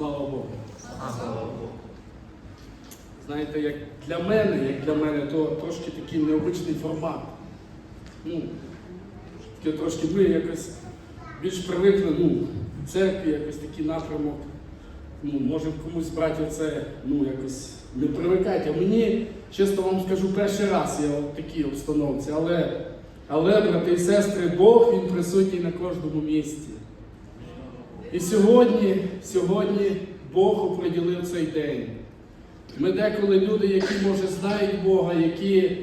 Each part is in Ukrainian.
Слава Богу. Слава Богу. Знаєте, як для мене, як для мене, то трошки такий необичний формат. Ну, таке трошки ми якось більш привикли, ну, в церкві якось такий напрямок. Ну, може комусь братів це ну, якось не привикать. А мені, чесно вам скажу, перший раз я в такій обстановці. Але, але, брати і сестри, Бог він присутній на кожному місці. І сьогодні, сьогодні Бог оприділив цей день. Ми деколи люди, які, може, знають Бога, які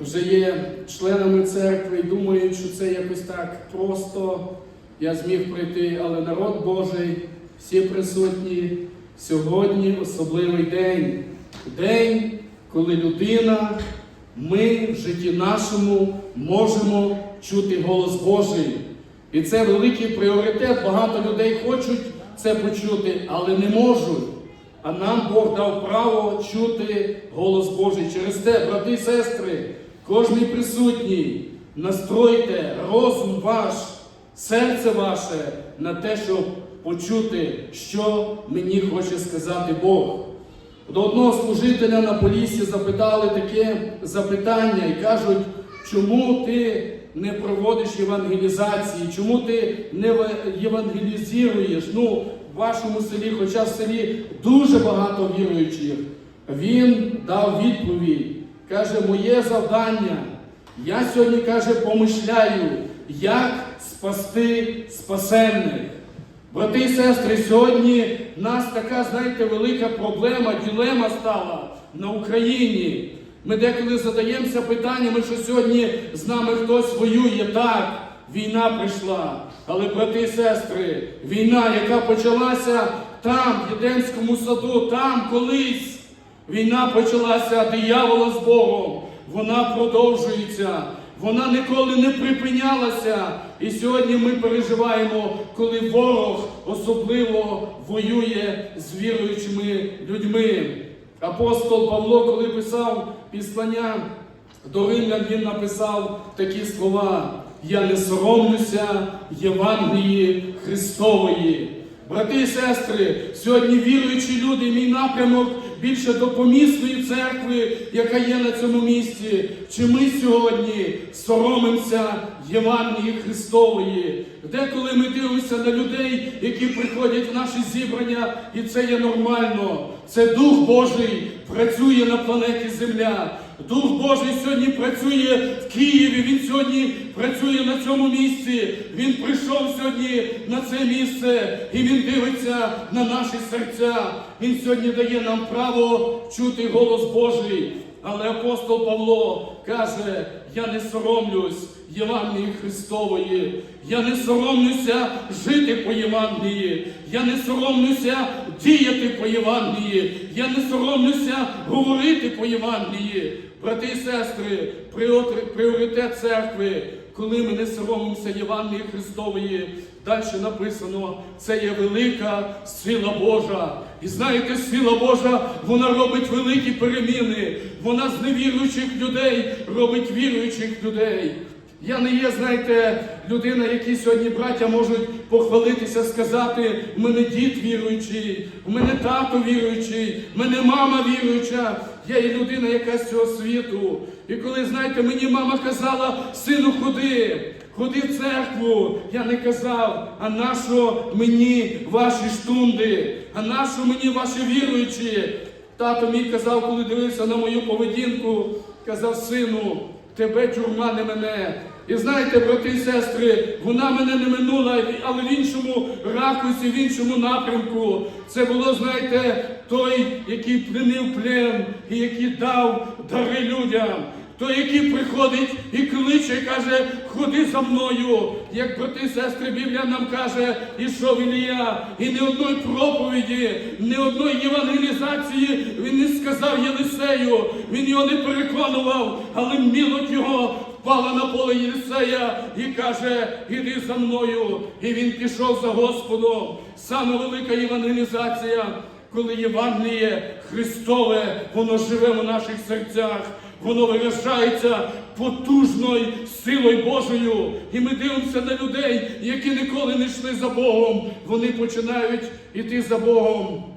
вже є членами церкви і думають, що це якось так просто я зміг пройти, але народ Божий, всі присутні, сьогодні особливий день. День, коли людина, ми в житті нашому можемо чути голос Божий. І це великий пріоритет. Багато людей хочуть це почути, але не можуть. А нам Бог дав право чути голос Божий. Через те, брати і сестри, кожний присутній, настройте розум ваш, серце ваше на те, щоб почути, що мені хоче сказати Бог. До одного служителя на полісі запитали таке запитання і кажуть, чому ти не проводиш євангелізації, чому ти не євангелізуєш? Ну, в вашому селі, хоча в селі дуже багато віруючих. Він дав відповідь. Каже, моє завдання. Я сьогодні каже, помишляю, як спасти спасенних. Брати і сестри, сьогодні нас така, знаєте, велика проблема, ділема стала на Україні. Ми деколи задаємося питаннями, що сьогодні з нами хтось воює. Так, війна прийшла. Але, брати і сестри, війна, яка почалася там, в Єдемському саду, там колись. Війна почалася диявола з Богом. Вона продовжується. Вона ніколи не припинялася. І сьогодні ми переживаємо, коли ворог особливо воює з віруючими людьми. Апостол Павло, коли писав післання до римлян, він написав такі слова: Я не соромлюся Євангелії Христової. Брати і сестри, сьогодні віруючі люди, мій напрямок більше до помісної церкви, яка є на цьому місці. Чи ми сьогодні соромимося Євангелії Христової? Деколи ми дивимося на людей, які приходять в наші зібрання, і це є нормально. Це Дух Божий працює на планеті Земля. Дух Божий сьогодні працює в Києві. Він сьогодні працює на цьому місці. Він прийшов сьогодні на це місце і він дивиться на наші серця. Він сьогодні дає нам право чути голос Божий. Але апостол Павло каже: я не соромлюсь Євангелії Христової, я не соромлюся жити по Євангелії, я не соромлюся діяти по Євангелії, я не соромлюся говорити по Євангелії. Брати і сестри, пріор- пріоритет церкви, коли ми не соромимося Євангелії Христової, далі написано, це є велика сила Божа. І знаєте, сила Божа, вона робить великі переміни. Вона з невіруючих людей робить віруючих людей. Я не є, знаєте, людина, які сьогодні браття можуть похвалитися, сказати, в мене дід віруючий, в мене тато віруючий, в мене мама віруюча. Я є людина, яка з цього світу. І коли, знаєте, мені мама казала, сину, ходи, ходи в церкву. Я не казав, а нащо мені ваші штунди, а нащо мені ваші віруючі? Тато мій казав, коли дивився на мою поведінку, казав, сину, тебе тюрма не мене. І знаєте, брати і сестри, вона мене не минула, але в іншому ракурсі, в іншому напрямку. Це було, знаєте, той, який пленив плен і який дав дари людям. Той, який приходить і кличе, каже, ходи за мною. Як брати і сестри, Біблія нам каже, ішов Ілія, і ні одної проповіді, ні одної євангелізації він не сказав Єлисею, він його не переконував, але мілоть його впала на поле Єлисея і каже, іди за мною. І він пішов за Господом. Саме велика євангелізація коли Євангеліє Христове, воно живе в наших серцях, воно виражається потужною силою Божою. І ми дивимося на людей, які ніколи не йшли за Богом. Вони починають іти за Богом.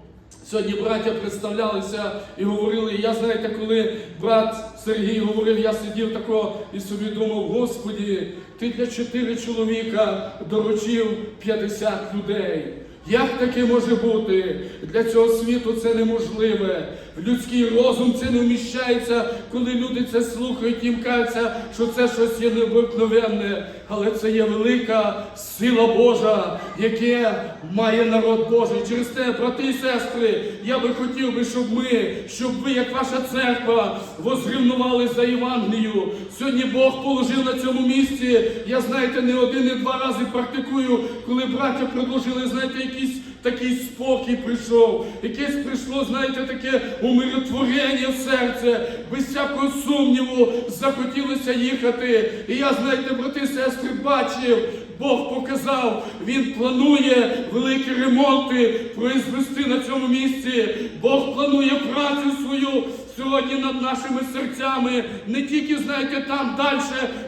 Сьогодні браття представлялися і говорили. Я знаєте, коли брат Сергій говорив, я сидів тако і собі думав, Господі, ти для чотири чоловіка доручив 50 людей. Як таке може бути? Для цього світу це неможливе. Людський розум це не вміщається, коли люди це слухають, їм кажеться, що це щось є необикновенне, але це є велика сила Божа, яке має народ Божий. Через те, брати і сестри, я би хотів би, щоб ми, щоб ви, як ваша церква, возрівнували за Євангелію. Сьогодні Бог положив на цьому місці. Я знаєте, не один і два рази практикую, коли браття предложили, знаєте, якийсь такий спокій прийшов, якесь прийшло, знаєте, таке умиротворення серце, без всякого сумніву захотілося їхати. І я, знаєте, брати сестри, бачив, Бог показав, Він планує великі ремонти произвести на цьому місці. Бог планує працю свою сьогодні над нашими серцями. Не тільки, знаєте, там далі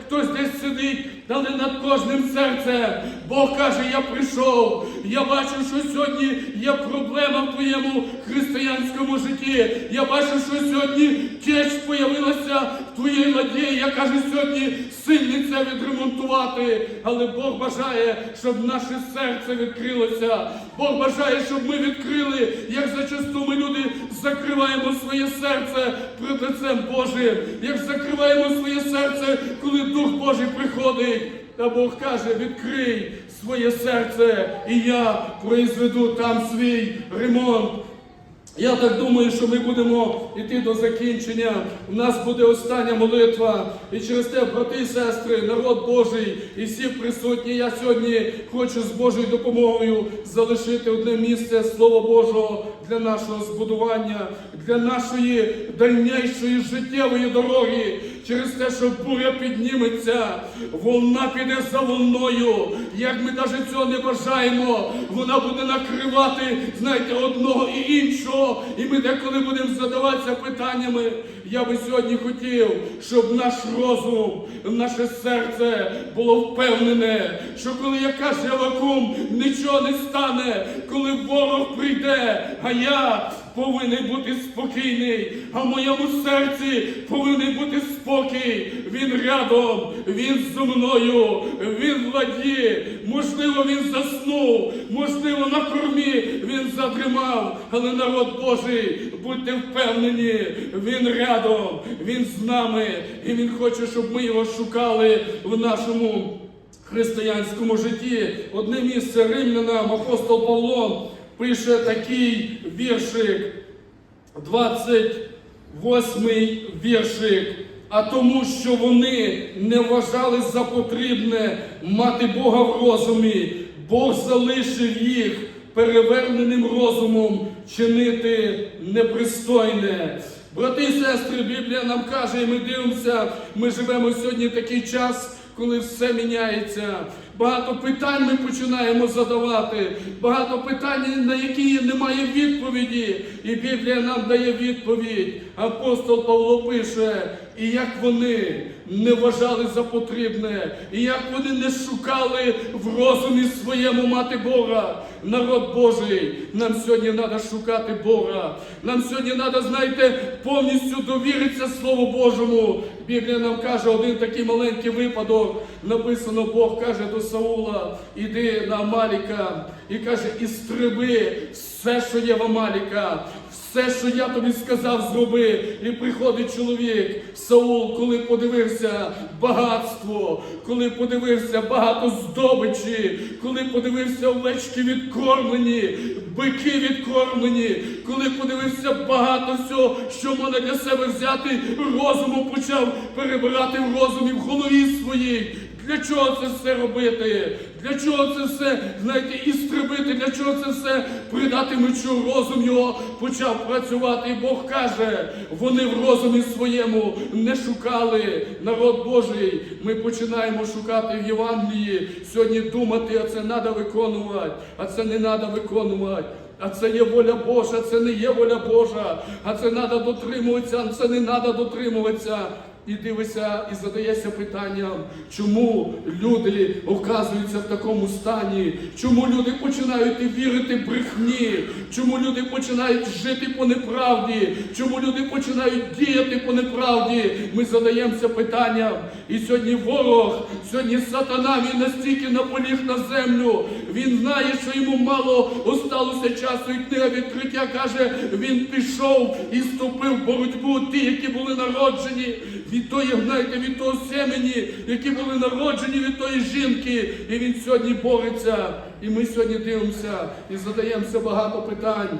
хтось десь сидить, але над кожним серцем. Бог каже, я прийшов. Я бачу, що сьогодні є проблема в твоєму християнському житті. Я бачу, що сьогодні теч появилася в твоїй ладі. Я кажу, сьогодні сильний це відремонтувати. Але Бог бажає, щоб наше серце відкрилося. Бог бажає, щоб ми відкрили, як зачасту ми люди закриваємо своє серце перед лицем Божим, як закриваємо своє серце, коли Дух Божий приходить. Та Бог каже, відкрий своє серце, і я произведу там свій ремонт. Я так думаю, що ми будемо йти до закінчення. У нас буде остання молитва. І через те, брати і сестри, народ Божий і всі присутні. Я сьогодні хочу з Божою допомогою залишити одне місце Слова Божого для нашого збудування, для нашої дальнішої життєвої дороги. Через те, що буря підніметься, волна піде за волною. Як ми навіть цього не бажаємо, вона буде накривати, знаєте, одного і іншого. І ми деколи будемо задаватися питаннями. Я би сьогодні хотів, щоб наш розум, наше серце було впевнене, що коли я каже Авакум, нічого не стане, коли ворог прийде, а я повинен бути спокійний, а в моєму серці повинен бути спокій. Він рядом, він зо мною, він в ладі. Можливо, він заснув, можливо, на кормі він задрімав, але народ Божий, будьте впевнені, він рядом, він з нами, і він хоче, щоб ми його шукали в нашому християнському житті. Одне місце римлянам апостол Павло пише такий віршик, 28 віршик. А тому, що вони не вважали за потрібне мати Бога в розумі, Бог залишив їх переверненим розумом чинити непристойне. Брати і сестри, Біблія нам каже, і ми дивимося, ми живемо сьогодні в такий час, коли все міняється. Багато питань ми починаємо задавати, багато питань, на які немає відповіді. І Біблія нам дає відповідь. Апостол Павло пише, і як вони не вважали за потрібне, і як вони не шукали в розумі своєму мати Бога, народ Божий. Нам сьогодні треба шукати Бога. Нам сьогодні треба, знаєте, повністю довіритися Слову Божому. Біблія нам каже один такий маленький випадок. Написано, Бог каже до Саула, іди на Амаліка і каже, істриби все, що є в Амаліка. Все, що я тобі сказав, зроби. І приходить чоловік, Саул, коли подивився багатство, коли подивився багато здобичі, коли подивився овечки відкормлені, бики відкормлені, коли подивився багато всього, що можна для себе взяти, розуму почав перебирати в розумі в голові своїй. Для чого це все робити? Для чого це все, знаєте, істребити? Для чого це все придати мечу? Розум його почав працювати. І Бог каже, вони в розумі своєму не шукали народ Божий. Ми починаємо шукати в Євангелії. Сьогодні думати, а це треба виконувати, а це не треба виконувати. А це є воля Божа, це не є воля Божа, а це треба дотримуватися, а це не треба дотримуватися. І дивишся і задаєшся питанням, чому люди оказуються в такому стані, чому люди починають вірити брехні, чому люди починають жити по неправді, чому люди починають діяти по неправді. Ми задаємося питанням. І сьогодні ворог, сьогодні сатана, він настільки наполіг на землю. Він знає, що йому мало осталося часу. І книга відкриття каже, він пішов і вступив в боротьбу ті, які були народжені від тої, знаєте, від того семені, які були народжені від тої жінки. І він сьогодні бореться. І ми сьогодні дивимося і задаємося багато питань.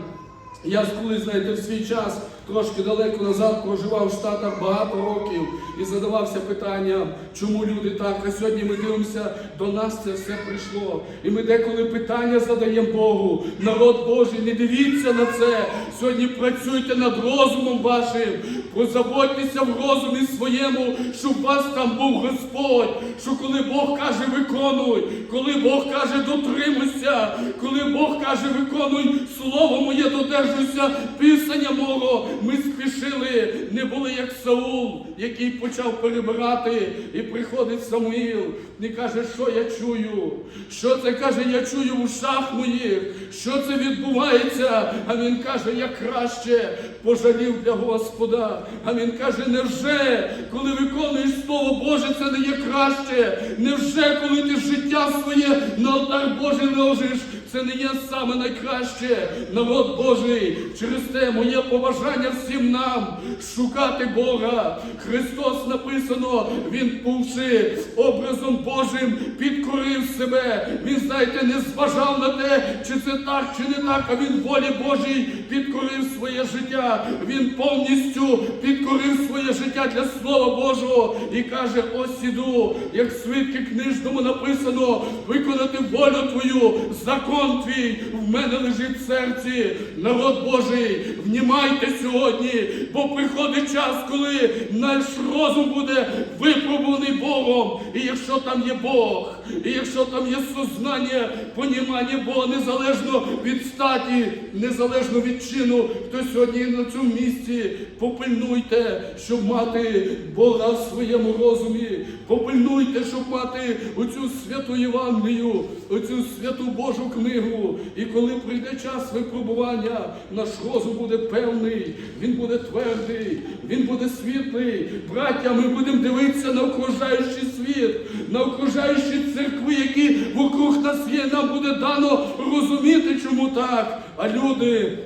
Я ж коли, знаєте, в свій час трошки далеко назад проживав в Штатах багато років і задавався питанням, чому люди так. А сьогодні ми дивимося, до нас це все прийшло. І ми деколи питання задаємо Богу. Народ Божий, не дивіться на це. Сьогодні працюйте над розумом вашим. Позаботьтеся в розумі своєму, щоб у вас там був Господь. Що коли Бог каже, виконуй, коли Бог каже, дотримуйся, коли Бог каже, виконуй слово моє, додержуйся писання мого. Ми спішили, не були як Саул, який почав перебирати, і приходить Самуїл і каже, що я чую? Що це каже, я чую в ушах моїх, що це відбувається? А він каже, я краще пожалів для Господа. А він каже, невже, коли виконуєш Слово Боже, це не є краще? Невже, коли ти життя своє на алтар Божий ложиш? Це не є саме найкраще, народ Божий. Через те моє побажання всім нам шукати Бога. Христос написано, Він бувши образом Божим, підкорив себе. Він, знаєте, не зважав на те, чи це так, чи не так, а він волі Божій підкорив своє життя. Він повністю підкорив своє життя для Слова Божого і каже: ось іду, як свитки книжному написано, виконати волю твою, закон твій в мене лежить в серці. Народ Божий, внімайте сьогодні, бо приходить час, коли наш розум буде випробуваний Богом. І якщо там є Бог, і якщо там є сознання, понімання Бога, незалежно від статі, незалежно від чину, хто сьогодні на цьому місці, попильнуйте, щоб мати Бога в своєму розумі. Попильнуйте, щоб мати оцю святу Євангелію, оцю святу Божу книгу. І коли прийде час випробування, наш розум буде певний, він буде твердий, він буде світлий. Браття, ми будемо дивитися на окружаючий світ, на окружаючі церкви, які вокруг нас є. Нам буде дано розуміти, чому так. А люди,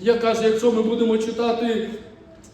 я кажу, якщо ми будемо читати.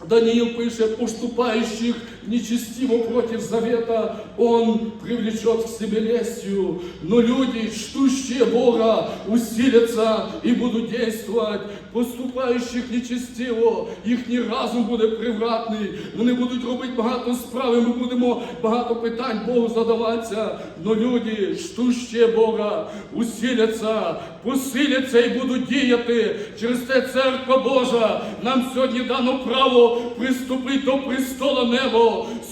Даніїл пише, уступающих нечестиво против завета, он привлечет к себе лестью. Но люди, ждущие Бога, усилятся и будут действовать. Поступаючих нечестиво, їхній разум буде привратний, вони будуть робити багато справ, і ми будемо багато питань Богу задаватися. Но люди, ждущие Бога, усиляться, посиляться і будуть діяти. Через те церква Божа нам сьогодні дано право приступити до престола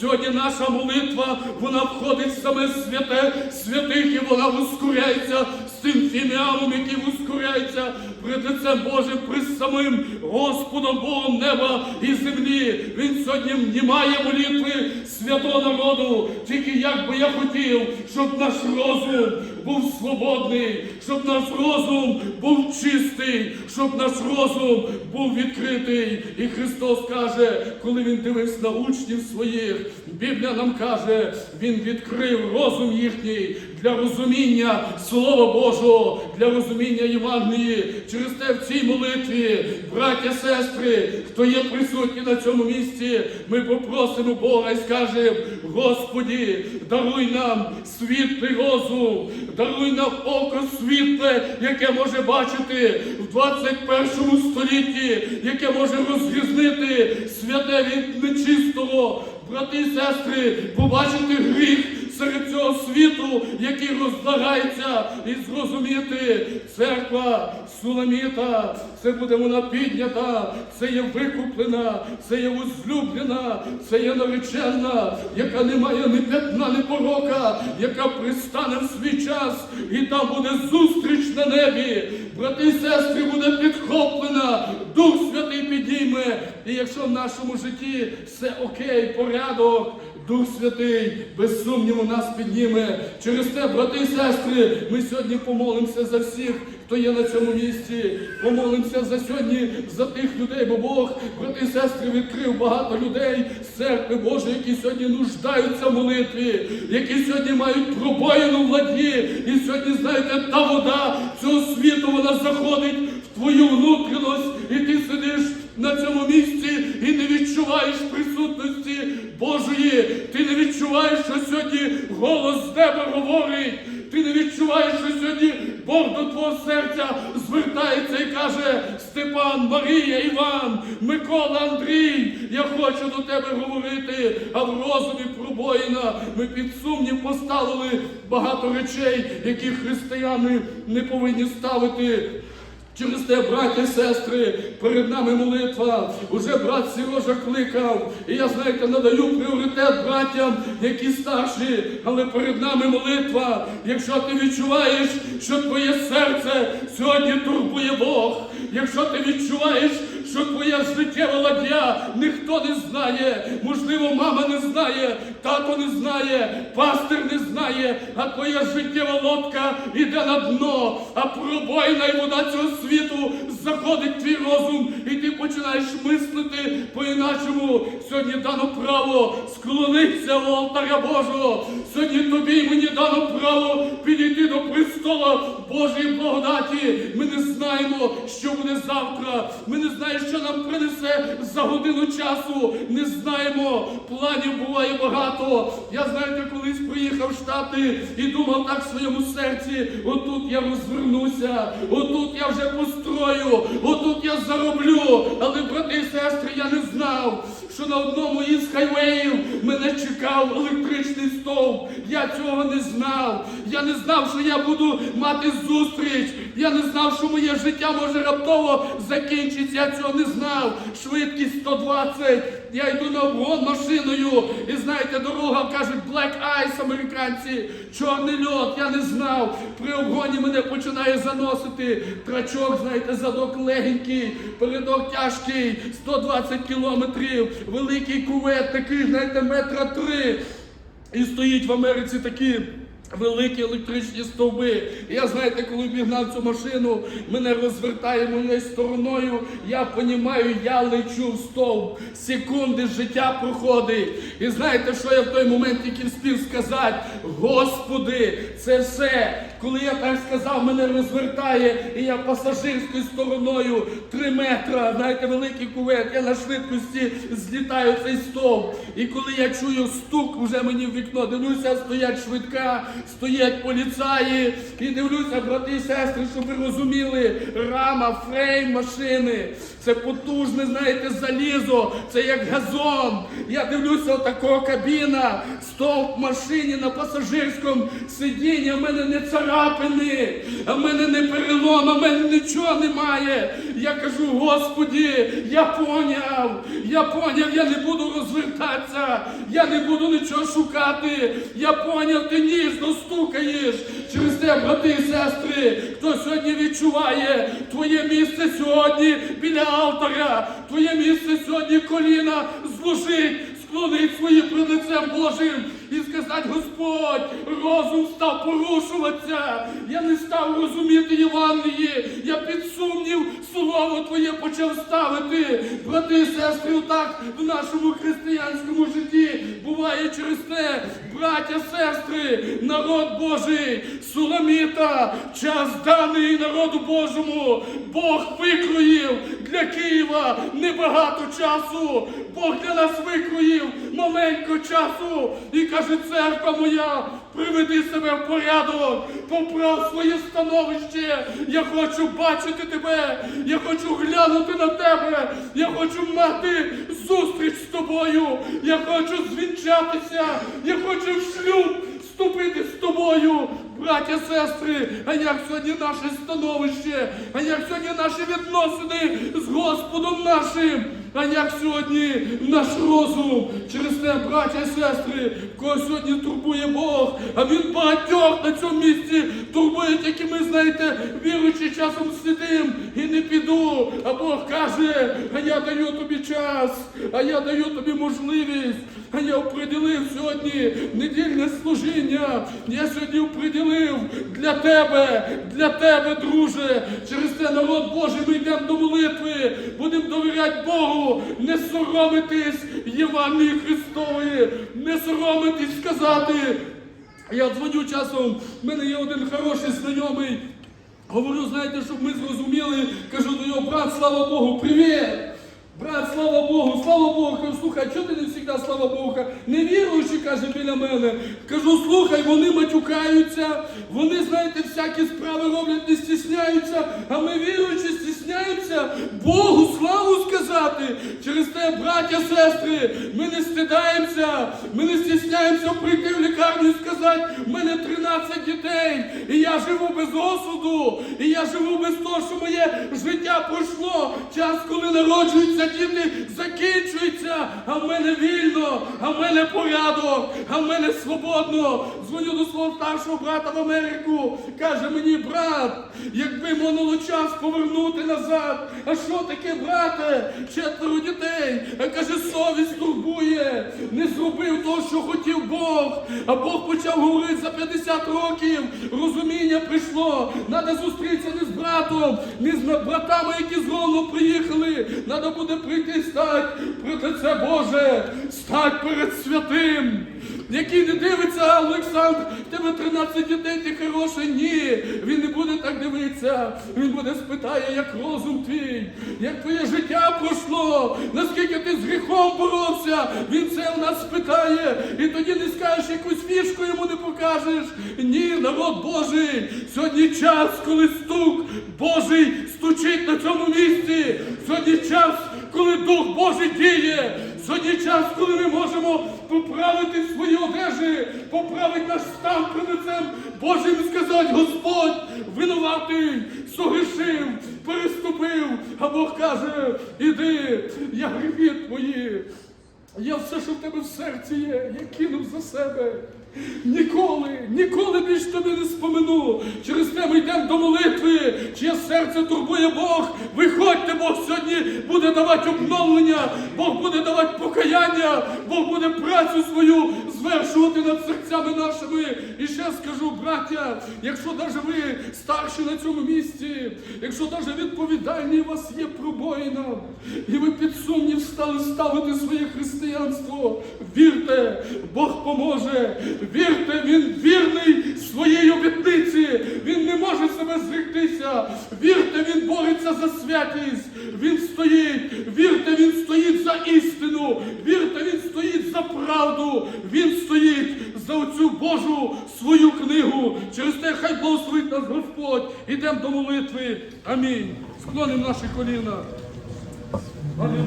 Сьогодні наша молитва, вона входить в саме святе святих, і вона ускоряється з тим фіміалом, який ускоряється перед лицем Божим, при самим Господом Богом неба і землі. Він сьогодні внімає молитви святого народу. Тільки як би я хотів, щоб наш розум був свободний, щоб наш розум був чистий, щоб наш розум був відкритий. І Христос каже, коли Він дивився на учнів своїх, Біблія нам каже, Він відкрив розум їхній для розуміння Слова Божого, для розуміння Євангелії. Через те в цій молитві, браття, сестри, хто є присутні на цьому місці, ми попросимо Бога і скажемо, Господі, даруй нам світлий розум, даруй нам око світле, яке може бачити в 21 столітті, яке може розрізнити святе від нечистого. Брати і сестри, побачити гріх серед цього світу, який роздарається, і зрозуміти церква Суламіта, це буде вона піднята, це є викуплена, це є возлюблена, це є наречена, яка не має ні п'ятна, ні порока, яка пристане в свій час, і там буде зустріч на небі. брати і сестри, буде підхоплена, Дух Святий підійме. І якщо в нашому житті все окей, порядок, Дух Святий, без сумніву, нас підніме. Через те, брати і сестри, ми сьогодні помолимося за всіх, хто є на цьому місці. Помолимося за сьогодні, за тих людей, бо Бог, брати і сестри, відкрив багато людей з церкви Божої, які сьогодні нуждаються в молитві, які сьогодні мають пробоїну в ладі. І сьогодні, знаєте, та вода цього світу, вона заходить в твою внутрішність, і ти сидиш на цьому місці і не відчуваєш присутності Божої. Ти не відчуваєш, що сьогодні голос з неба говорить. Ти не відчуваєш, що сьогодні Бог до твого серця звертається і каже: Степан, Марія, Іван, Микола, Андрій, я хочу до тебе говорити, а в розумі пробоїна ми під сумнів поставили багато речей, які християни не повинні ставити. Через те, браття і сестри, перед нами молитва. Уже брат Сережа кликав. І я, знаєте, надаю пріоритет братям, які старші, але перед нами молитва. Якщо ти відчуваєш, що твоє серце сьогодні турбує Бог, якщо ти відчуваєш, що твоя життєва ладья ніхто не знає, можливо, мама не знає, тато не знає, пастир не знає, а твоя життєва лодка іде на дно, а пробойна і вода цього світу заходить твій розум, і ти починаєш мислити по-іначому. Сьогодні дано право склонитися в алтаря Божого. Сьогодні тобі мені дано право підійти до престола Божої благодаті. Ми не знаємо, що буде завтра. Ми не знаємо, що нам принесе за годину часу. Не знаємо. Планів буває багато. Я знаєте, колись приїхав в Штати і думав так в своєму серці. Отут я розвернуся, отут я вже построю, отут я зароблю. Але, брати і сестри, я не знав, що на одному із хайвеїв мене чекав електричний стовп. Я цього не знав. Я не знав, що я буду мати зустріч. Я не знав, що моє життя може раптово закінчитися. Я цього не знав. Швидкість 120. Я йду на обгон машиною. І знаєте, дорога кажуть Black Ice американці. Чорний льот. Я не знав. При обгоні мене починає заносити. Трачок, знаєте, задок легенький, передок тяжкий, 120 кілометрів, великий кувет, такий, знаєте, метра три. І стоїть в Америці такі. Великі електричні стовби. Я знаєте, коли бігнав цю машину, мене розвертає мене стороною. Я понімаю, я лечу в стовп. Секунди життя проходить. І знаєте, що я в той момент тільки встиг сказати? Господи, це все. Коли я так сказав, мене розвертає, і я пасажирською стороною три метра, знаєте, великий кувет, я на швидкості злітаю цей стовп. І коли я чую стук вже мені в вікно, дивлюся, стоять швидка, стоять поліцаї, і дивлюся, брати і сестри, щоб ви розуміли, рама, фрейм машини. Це потужне, знаєте, залізо, це як газон. Я дивлюся, отакого кабіна, стовп машині на пасажирському сидінні, в мене не царапини, а в мене не перелом, а в мене нічого немає. Я кажу, Господі, я поняв, я поняв, я не буду розвертатися, я не буду нічого шукати. Я поняв, ти ніжно стукаєш через те, брати і сестри, хто сьогодні відчуває твоє місце сьогодні біля алтаря, твоє місце сьогодні коліна зложить, склонить свої перед лицем Божим і сказати, Господь, розум став порушуватися. Я не став розуміти Євангеліє, я під сумнів слово Твоє почав ставити. Брати сестри, отак в нашому християнському житті буває через те, браття, сестри, народ Божий, Суламіта, час даний народу Божому. Бог викроїв для Києва небагато часу. Бог для нас викроїв маленько часу і каже, церква моя, приведи себе в порядок, поправ своє становище. Я хочу бачити тебе, я хочу глянути на тебе, я хочу мати зустріч з тобою, я хочу звінчатися, я хочу в шлюб вступити з тобою, браття, сестри, а як сьогодні наше становище, а як сьогодні наші відносини з Господом нашим. А як сьогодні наш розум через те, браття і сестри, кого сьогодні турбує Бог, а він багатьох на цьому місці турбує, тільки ми, знаєте, віруючи часом сидим і не піду. А Бог каже, а я даю тобі час, а я даю тобі можливість. А я оприділив сьогодні недільне служіння. Я сьогодні оприділив для тебе, для тебе, друже. Через те народ Божий ми йдемо до молитви, будемо довіряти Богу, не соромитись Євангелії Христової, не соромитись сказати. Я дзвоню часом, в мене є один хороший знайомий. Говорю, знаєте, щоб ми зрозуміли, кажу до нього, брат, слава Богу, привіт! Брат, слава Богу, слава Богу. Кажу, слухай, чого ти не завжди, слава Богу? Не віруючи, каже біля мене. Кажу, слухай, вони матюкаються, вони, знаєте, всякі справи роблять, не стісняються, а ми віруючи, стісняємося Богу славу сказати. Через те, браття, сестри, ми не стидаємося, ми не стісняємося прийти в лікарню і сказати, в мене 13 дітей, і я живу без осуду, і я живу без того, що моє життя пройшло. Час, коли народжуються діти, закінчується, а в мене вільно, а в мене порядок, а в мене свободно. Дзвоню до свого старшого брата в Америку. Каже мені, брат, якби минуло час повернути назад. А що таке, брате? Четверо дітей. А каже, совість турбує. Не зробив того, що хотів Бог. А Бог почав говорити за 50 років. Розуміння прийшло. Надо зустрітися не з братом, не з братами, які з Ровно приїхали. Надо буде прийти стать проти це Боже, стать перед святим. Який не дивиться, Олександр, в тебе 13 дітей, ти хороший. Ні, він не буде так дивитися. Він буде спитає, як розум твій, як твоє життя пройшло, наскільки ти з гріхом боровся. Він це в нас спитає. І тоді не скажеш якусь фішку йому не покажеш. Ні, народ Божий, сьогодні час, коли стук Божий стучить на цьому місці. Сьогодні час, коли Дух Божий діє. Сьогодні час, коли ми можемо поправити свої одежі, поправити наш стан перед лицем Божим і сказати, Господь, винуватий, согрішив, переступив. А Бог каже, іди, я гріхи твої. Я все, що в тебе в серці є, я кинув за себе. Ніколи, ніколи більш тобі не спомину. Через те ми йдемо до молитви, чиє серце турбує Бог. Виходьте, Бог сьогодні буде давати обновлення, Бог буде давати покаяння, Бог буде працю свою звершувати над серцями нашими. І ще скажу, браття, якщо навіть ви старші на цьому місці, якщо навіть відповідальні у вас є пробоїна, і ви під сумнів стали ставити своє християнство, вірте, Бог поможе. Вірте, він вірний своїй обітниці. Він не може себе зректися. Вірте, він бореться за святість. Він стоїть. Вірте, він стоїть за істину. Вірте, він стоїть за правду. Він стоїть за оцю Божу свою книгу. Через те хай благословить нас Господь. Ідемо до молитви. Амінь. Склонимо наші коліна. Алілуя.